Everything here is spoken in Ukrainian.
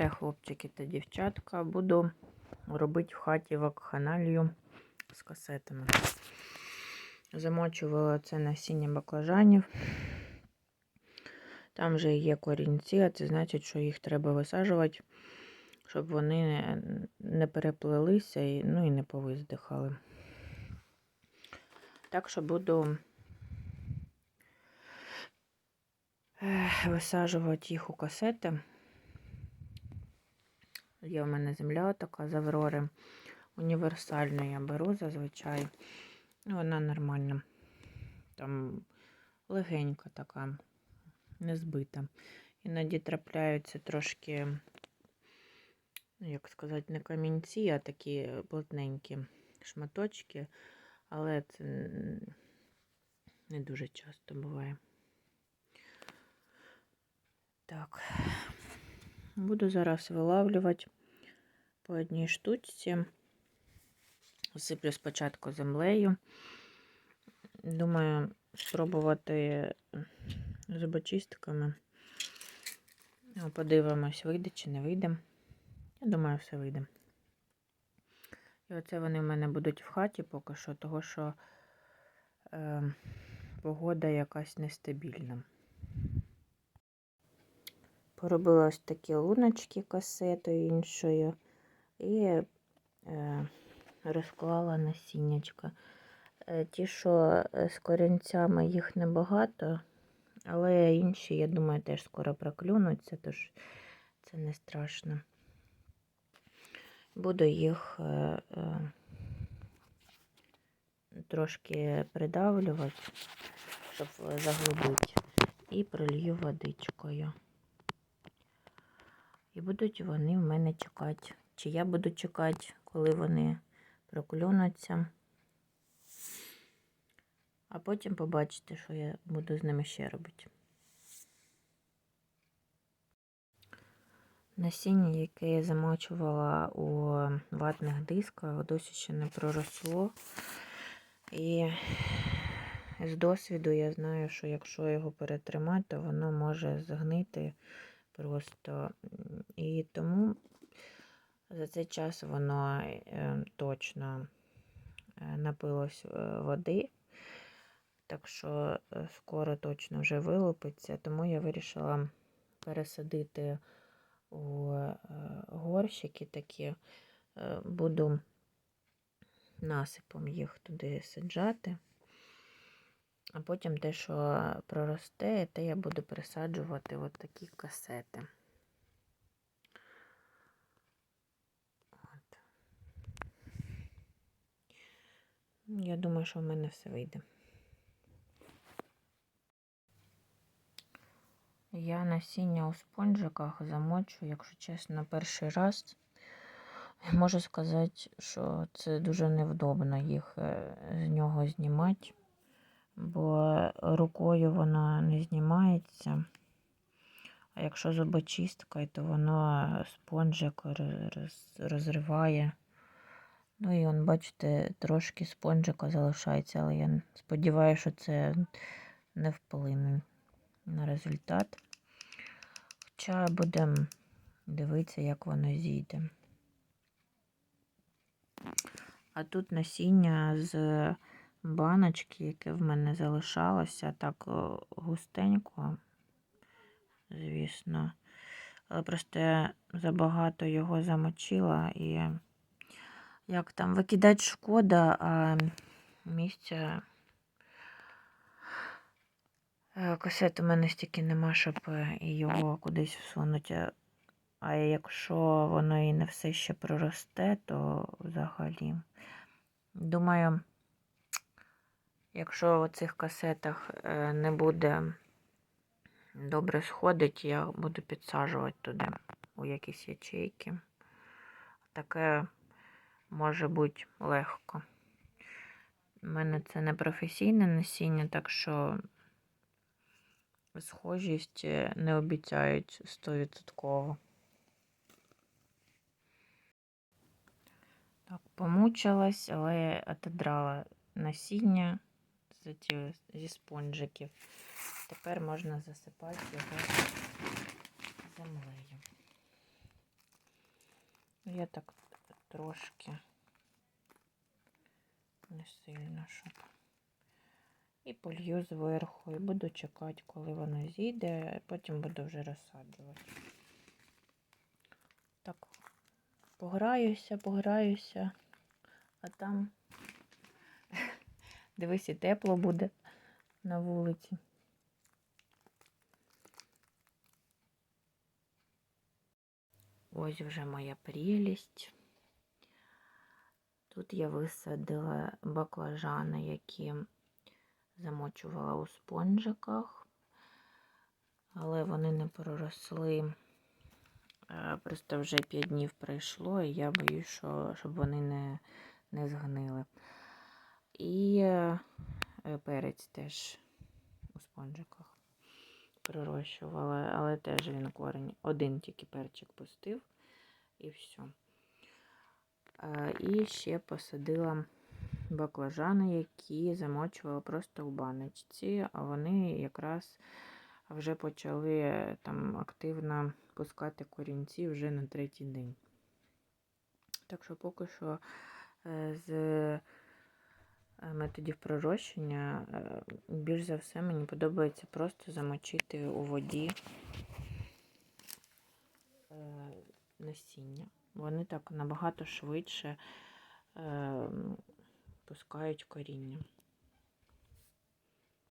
все, хлопчики та дівчатка. Буду робити в хаті вакханалію з касетами. Замочувала це насіння баклажанів. Там вже є корінці, а це значить, що їх треба висаджувати, щоб вони не- переплелися і, ну, і не повиздихали. Так що буду ех, висаджувати їх у касети. Є в мене земля така з Аврори. Універсальну я беру зазвичай. Вона нормальна. Там легенька така, не збита. Іноді трапляються трошки, ну, як сказати, не камінці, а такі плотненькі шматочки, але це не дуже часто буває. Так, буду зараз вилавлювати по одній штучці. Сиплю спочатку землею. Думаю, спробувати зубочистками. Ну, Подивимось, вийде чи не вийде. Я думаю, все вийде. І оце вони в мене будуть в хаті поки що, того що е, погода якась нестабільна. Поробила ось такі луночки касетою іншою і е, розклала насіннячка. Е, Ті, що е, з корінцями їх небагато, але інші, я думаю, теж скоро проклюнуться, тож це не страшно. Буду їх трошки придавлювати, щоб заглибити, і пролью водичкою. І будуть вони в мене чекати. Чи я буду чекати, коли вони проклюнуться. А потім побачите, що я буду з ними ще робити. Насіння, яке я замочувала у ватних дисках, досі ще не проросло. І з досвіду я знаю, що якщо його перетримати, то воно може згнити просто. І тому за цей час воно е, точно е, напилось е, води, так що е, скоро точно вже вилупиться, тому я вирішила пересадити у горщики такі, буду насипом їх туди саджати. А потім те, що проросте, те я буду пересаджувати от такі касети. От. Я думаю, що в мене все вийде. Я насіння у спонжиках замочу, якщо чесно, перший раз. Можу сказати, що це дуже невдобно їх е, з нього знімати, бо рукою воно не знімається. А якщо зубочисткою, то воно спонжик роз- роз- розриває. Ну і он, бачите, трошки спонжика залишається, але я сподіваюся, що це не вплине на результат. Хоча будемо дивитися, як воно зійде. А тут насіння з баночки, яке в мене залишалося, так густенько, звісно. Але просто я забагато його замочила і як там викидати шкода, а місця е, касет у мене стільки нема, щоб е, його кудись всунути. А якщо воно і не все ще проросте, то взагалі. Думаю, якщо в цих касетах е, не буде добре сходить, я буду підсаджувати туди у якісь ячейки. Таке може бути легко. У мене це не професійне насіння, так що схожість е, не обіцяють 100%. Так, помучилась, але отодрала насіння з ці- зі спонжиків. Тепер можна засипати його землею. я так трошки не сильно, щоб. І полью зверху, і буду чекати, коли воно зійде, а потім буду вже розсаджувати. Так, пограюся, пограюся, а там дивись, і тепло буде на вулиці. Ось вже моя прелість. Тут я висадила баклажани, які замочувала у спонжиках, але вони не проросли. Е, Просто вже 5 днів пройшло, і я боюсь, що, щоб вони не, не згнили. І е, перець теж у спонжиках пророщувала, але теж він корінь. Один тільки перчик пустив і все. Е, І ще посадила баклажани, які замочувала просто у баночці, а вони якраз вже почали е, там активно пускати корінці вже на третій день. Так що поки що е, з е, методів пророщення е, більш за все мені подобається просто замочити у воді е, насіння. Вони так набагато швидше е, пускають коріння.